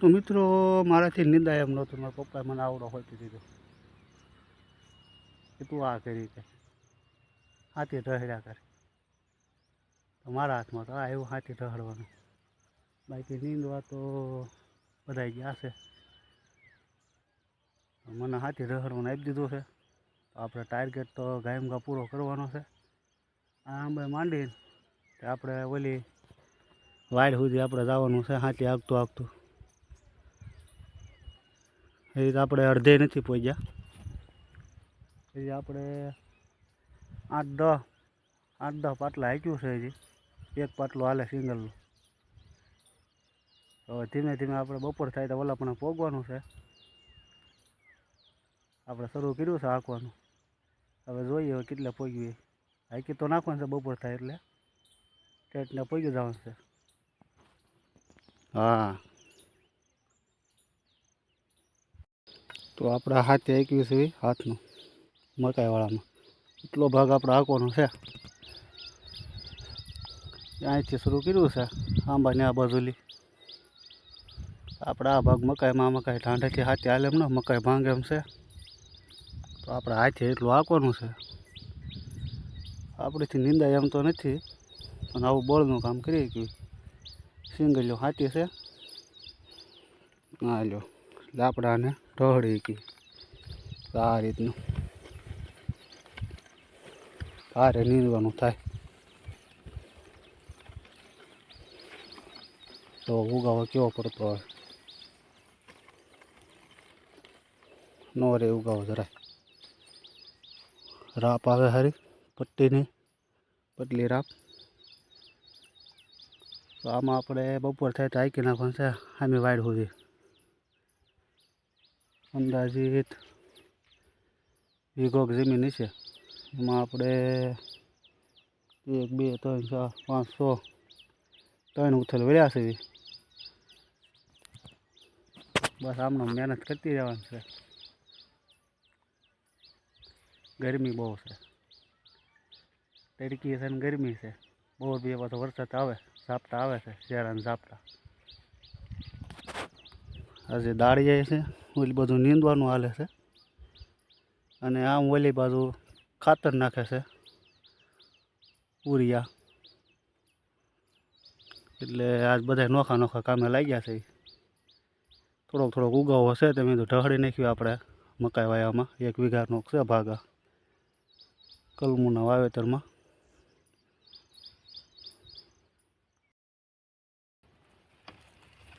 તો મિત્રો, મારાથી નિંદાય એમ નહોતું. મારા પપ્પાએ મને આવડો હોતી દીધો. કે તું આ કરી કે. હાથી ઢહડ્યા કરે. તો મારા હાથમાં તો આ એવું હાથી ઢહડવાનું બાકી નીંદવા તો બધા ગયા છે. મને હાથી ઢહડવાનું આપી દીધું છે. તો આપણે ટાર્ગેટ તો ગાયમ ગા પૂરો કરવાનો છે. આમ માંડીને આપણે ઓલી વાડ સુધી આપણે જવાનું છે, હાથી આગતું આગતું એ આપણે અડધે નથી પહોંચ્યા એ આપણે આઠ દહ આઠ દસ પાટલા હાંક્યું છે હજી. એક પાટલો હાલે સિંગલનું. હવે ધીમે ધીમે આપણે બપોર થાય તો ઓલા પણ પોગવાનું છે. આપણે શરૂ કર્યું છે હાંકવાનું. હવે જોઈએ હવે કેટલે પોગીએ. હાંકી તો નાખવાનું છે બપોર થાય એટલે. ટેટને પોગી જવાનું છે. હા. તો આપણે હાથે હાંક્યું છે હાથનું મકાઈવાળામાં એટલો ભાગ આપણે હાંકવાનો છે. અહીંથી શરૂ કર્યું છે, આંબાની આ બાજુલી. આપણે આ ભાગ મકાઈમાં મકાઈ ઠાંડેથી હાથે હાલે એમ ને, મકાઈ ભાંગે એમ છે. તો આપણે હાથે એટલું હાંકવાનું છે. આપણેથી નિંદાય એમ તો નથી, પણ આવું બળનું કામ કરીએ કે સિંગલ્યો હાથી છે. હા લ્યો. લાપડાને કી તો આ રીતનું. ભારે નીંદવાનું થાય. તો ઉગાવો કેવો પડતો હોય. નો રે ઉગાવો જરાય. રાપ આવે હારી, પટ્ટીની, પટલી રાપ. તો આમાં આપણે બપોર થાય તો હાંકી નાખવાનું છે આમી વાડ સુધી. અંદાજિત વીઘોક જમીન છે. એમાં આપણે એક, બે, ત્રણ, ચાર, પાંચ, છ, ત્રણ ઉથલ વળ્યા છે ઈ. બસ આમનો મહેનત કરતી રહેવાની છે. ગરમી બહુ છે. તડકી છે ને ગરમી છે. બહુ બે પાછો વરસાદ આવે, ઝાપટા આવે છે શેરાને ઝાપટા. આજે દાળી જાય છે. ઓલી બધું નીંદવાનું હાલે છે. અને આમ ઓલી બાજુ ખાતર નાખે છે. ઉરિયા એટલે આજ બધા નોખા નોખા કામે લાગ્યા છે. થોડોક થોડોક ઉગાવો હશે તે મેં તો ઢહળી નાખ્યું આપણે મકાઈ વાયામાં. એક વીઘાનો છે ભાગા. કલમુના વાવેતરમાં.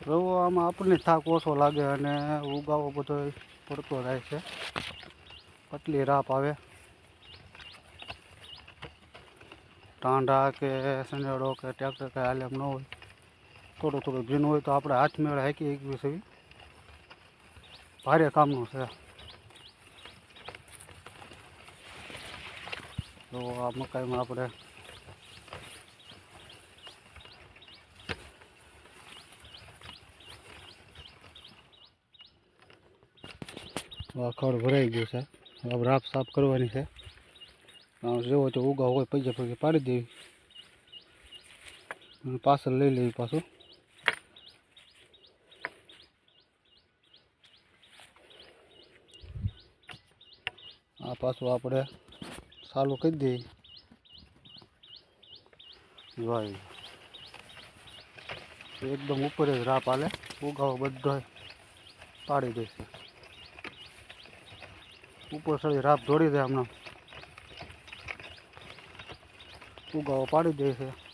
રવો આમાં આપણને થાક ઓછો લાગે અને ઉગાવો બધો પડતો જાય છે. પતલી રાપ આવે. ટાંડા કે સનેડો કે ટ્રેક્ટર કે હાલે ન હોય. થોડું થોડું ભીનું હોય તો આપણે હાથ મેળે હાકી એકવી છે ભારે કામનું છે. તો આ મકાઈમાં આપણે આ ભરાઈ ગયું છે. હવે રાપ સાફ કરવાની છે. જેવો તો ઉગા હોય, પૈસા પૈસા પાડી દેવી. અને પાછળ લઈ લેવી પાછું. આ પાછું આપણે ચાલુ કરી દઈએ વાય એકદમ ઉપર જ રાપ આલે. ઉગાવો બધો પાડી દેશે. ઉપર સળી રાપ જોડી દે હમણાં. ઉગાવો પાડી દે છે.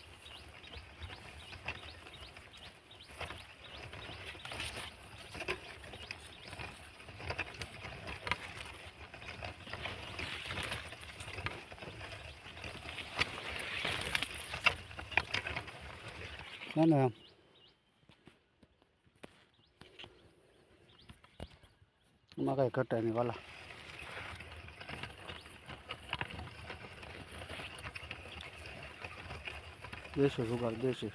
ને એમ. એમાં કાંઈ ઘટે નહીં વાલા. દેશી જુગાડ દેશી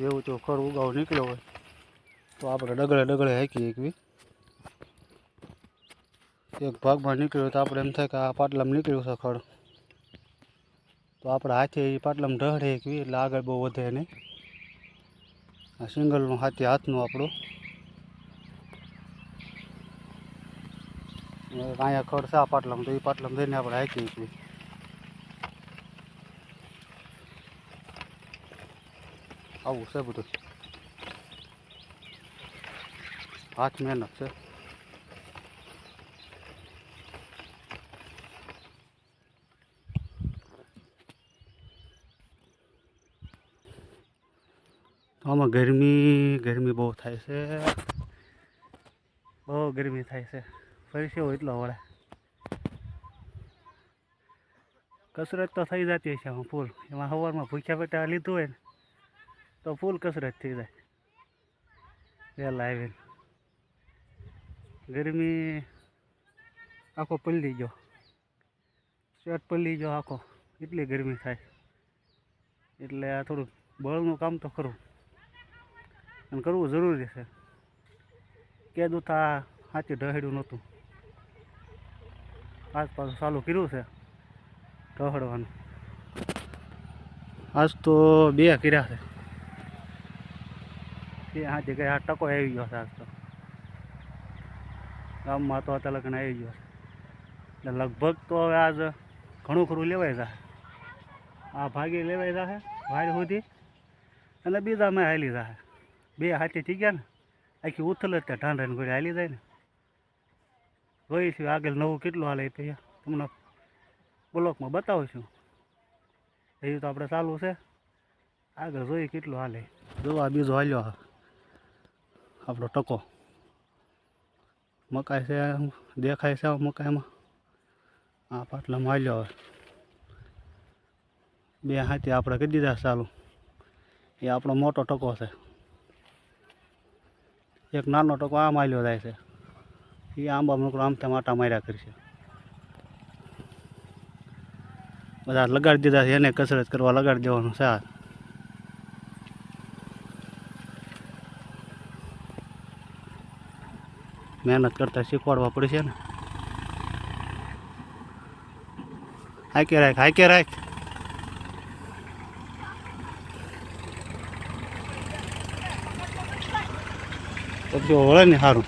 એવું તો ખર ઉગાવ નીકળ્યો હોય તો આપણે ડગલે ડગળે હાંકી એકવી એક ભાગમાં નીકળ્યો તો આપણે એમ થાય કે આ પાટલામાં નીકળ્યું છે ખડ તો આપણે હાથે એ પાટલામાં ઢહડે એકવી એટલે આગળ બહુ વધે નહીં આ સિંગલનું હાથે હાથનું આપણું ને અહીંયા ખડ છે, આ પાટલામાં તો એ પાટલામાં જઈને આપણે હાકીએ છીએ. આવું છે બધું. હાથ મહેનત છે. આમાં ગરમી ગરમી બહુ થાય છે. બહુ ગરમી થાય છે. ફરી છે એટલો વળે. કસરત તો થઈ જતી હશે આમાં ફૂલ. એમાં સવારમાં ભૂખ્યા પેટા લીધું હોય ને, તો ફૂલ કસરત થઈ જાય. વહેલા આવીને. ગરમી આખો પલળી ગયો. શર્ટ પલળી ગયો આખો. એટલી ગરમી થાય. એટલે આ થોડુંક બળનું કામ તો ખરું. અને કરવું જરૂરી છે. કે તો આ સાચું ઢહેડ્યું નહોતું. આજ પાછું ચાલુ કર્યું છે. ટહડવાનું આજ તો બે કર્યા છે. એ હાથી કઈ આ ટકો આવી ગયો છે આજ તો. ગામમાં તો અત્યારે લગ્ન આવી ગયો છે. એટલે લગભગ તો હવે આજ ઘણું ખરું લેવાય જશે આ ભાગી લેવાય જશે વાડ સુધી. અને બીજા મેં હાલી જશે બે હાથી થઈ ગયા ને. આખી ઉથલ જ ત્યાં ઢાંઢાને ઘોડી હાલી જાય ને. જોઈ છું આગળ નવું કેટલું હાલે એ તમને બ્લોકમાં બતાવીશું એ તો આપણે ચાલુ છે. આગળ જોઈએ કેટલું હાલે. જો આ બીજો હાલ્યો આપણો ટકો. મકાઈ છે દેખાય છે મકાઈમાં. આ પાટલામાં હાલ્યો હવે. બે હાથી આપણે કરી દીધા ચાલુ. એ આપણો મોટો ટકો છે. એક નાનો ટકો આમ હાલ્યો જાય છે. એ આંબા નોકરો આમ તેમ આટા માર્યા કરશે બધા લગાડી દીધા છે, એને કસરત કરવા લગાડી દેવાનું આ. મહેનત કરતા શીખવાડવા પડશે ને. હાકે રાખ હાકે રાખ. પછી વળે ને સારું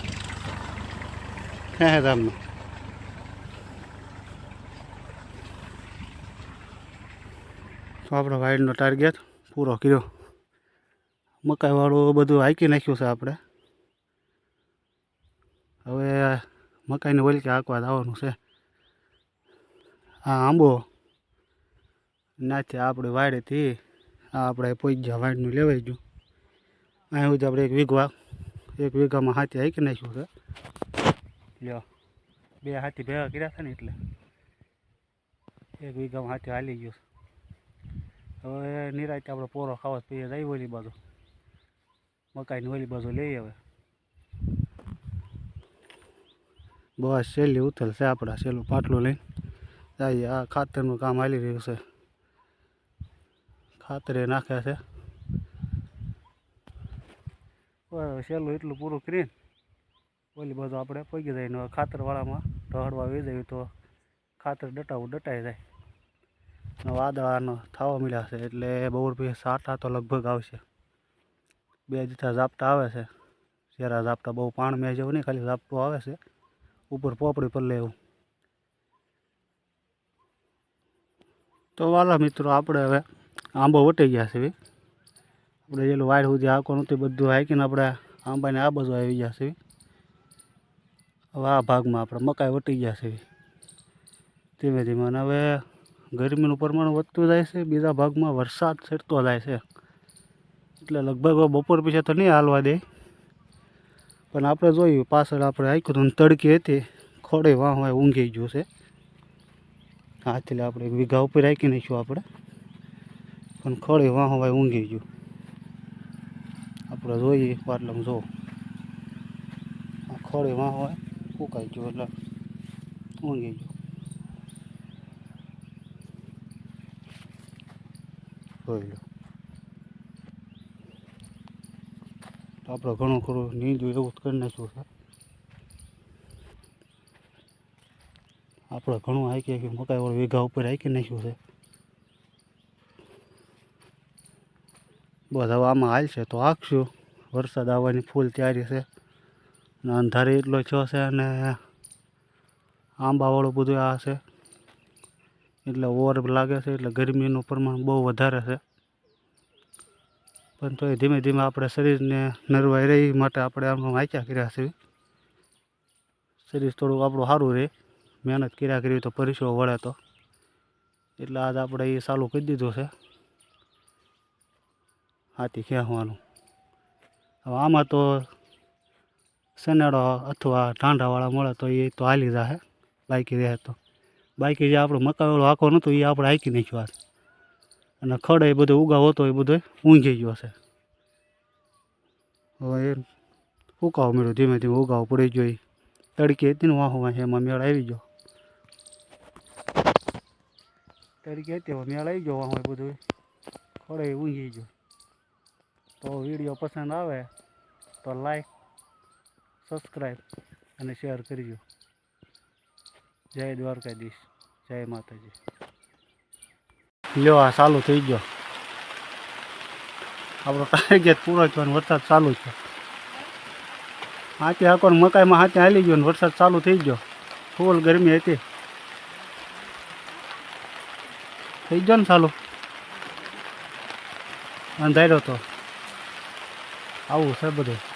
રામનું તો આપણો વાઇડનો ટાર્ગેટ પૂરો કર્યો. મકાઈવાળું બધું હાંકી નાખ્યું છે આપણે. હવે મકાઈને વલકી હાંકવા જવાનું છે. આ આંબો નાથી આપણે વાડેથી આ આપણે પોઈ ગયા વાડનું લેવાઈ ગયું. અહીં સુધી આપણે એક વીઘવા, એક વીઘામાં હાથી હાંકી નાખ્યું છે. લ્યો. બે હાથી ભેગા કર્યા છે ને એટલે. એક વીઘામાં હાથી હાલી ગયું હવે નિરાતે આપણો પોરો ખાવા પીએ. જઈ ઓલી બાજુ. મકાઈની ઓલી બાજુ લઈએ હવે બસ સહેલી ઉથલ છે આપણા સહેલું પાટલું લઈને જઈએ. આ ખાતરનું કામ હાલી રહ્યું છે. ખાતરે નાખ્યા છે. સહેલું એટલું પૂરું કરીને ઓલી બાજુ આપણે પગી જાય ને ખાતરવાળામાં ઢળવા વી જાય તો ખાતર ડટાવું, ડટાઈ જાય. વાદળાનો થવા મળ્યા છે એટલે બહુ રૂપિયા સાટા તો લગભગ આવશે. બે જીઠા ઝાપટા આવે છે. શેરા ઝાપટા બહુ પાણ મેં જેવું નહીં, ખાલી ઝાપટું આવે છે. ઉપર પોપડી પર લેવું. તો વાલા મિત્રો, આપણે હવે આંબો વટી ગયા છે. આપણે જેલું વાડ સુધી આંકો નથી બધું હાકીને આપણે આંબાને આ બાજુ આવી ગયા છે હવે આ ભાગમાં આપણે મકાઈ વટી ગયા છે. ધીમે ધીમે અને હવે ગરમીનું પ્રમાણ વધતું જાય છે. બીજા ભાગમાં વરસાદ છેડતો જાય છે. એટલે લગભગ બપોર પછી તો નહીં હાલવા દે. પણ આપણે જોયું, પાછળ આપણે આખ્યું હતું તડકી હતી. ખોડે વાહ વાય ઊંઘી ગયું છે. હાથથી આપણે વીઘા ઉપર રાખી નાખ્યું આપણે. પણ ખોડે વાહ વાય ઊંઘી ગયું. આપણે જોઈએ, પાટલામાં જો. ખોડે વાહ વાહ ફૂંકાઈ ગયો એટલે ઊંઘી ગયો. જોઈ લો. આપણે ઘણું ખરું નહીં જોયું એવું જ કરી નાખ્યું છે. આપણે ઘણું હાકી હાકી મકાઈ વાળું વેઘા ઉપર હાકી નાખ્યું છે. બસ હવે આમાં હાલશે તો હાંકશું. વરસાદ આવવાની ફૂલ તૈયારી છે. અંધારે એટલો થયો છે અને આંબાવાળું બધું આ છે એટલે ઓર લાગે છે, એટલે ગરમીનું પ્રમાણ બહુ વધારે છે. પણ તોય ધીમે ધીમે આપણે શરીરને નરવાઈ રહે માટે આપણે આમ વાંચ્યા કર્યા છે. શરીર થોડુંક આપણું સારું રહે. મહેનત કર્યા કરી તો પરિસો વળે તો. એટલે આજ આપણે એ ચાલુ કરી દીધું છે. હાથી ખેંચવાનું. હવે આમાં તો સનેડો અથવા ઢાંઢાવાળા મળે તો એ તો હાલી જાહે, બાકી રહે તો. બાઈકી જે આપણો મકાઈવાળું આખો નહોતું એ આપણે હાંકી નાખ્યો આજ અને ખડ એ બધો ઉગાવ હતો એ બધો ઊંઘી ગયો છે હવે એ ઉકાવો મળ્યો ધીમે ધીમે ઉગાવ પડી ગયો એ. તડકી હતી ને વાહો વાહ એમાં મેળ આવી ગયો. તડકી હતી, એમાં મેળ આવી ગયો વાહો એ બધું. ખડે ઊંઘી ગયો. તો વીડિયો પસંદ આવે તો લાઈક સબસ્ક્રાઈબ અને શેર કરજો. જય દ્વારકાધીશ. જય માતાજી. લ્યો, આ ચાલુ થઈ ગયો. આપણો ટાર્ગેટ પૂરો થયો અને વરસાદ ચાલુ છે. હાથી આખો મકાઈમાં હાથે હાલી ગયો ને વરસાદ ચાલુ થઈ ગયો. ફૂલ ગરમી હતી. થઈ ગયો ને ચાલુ? અંધાર્યો તો. આવું છે બધું.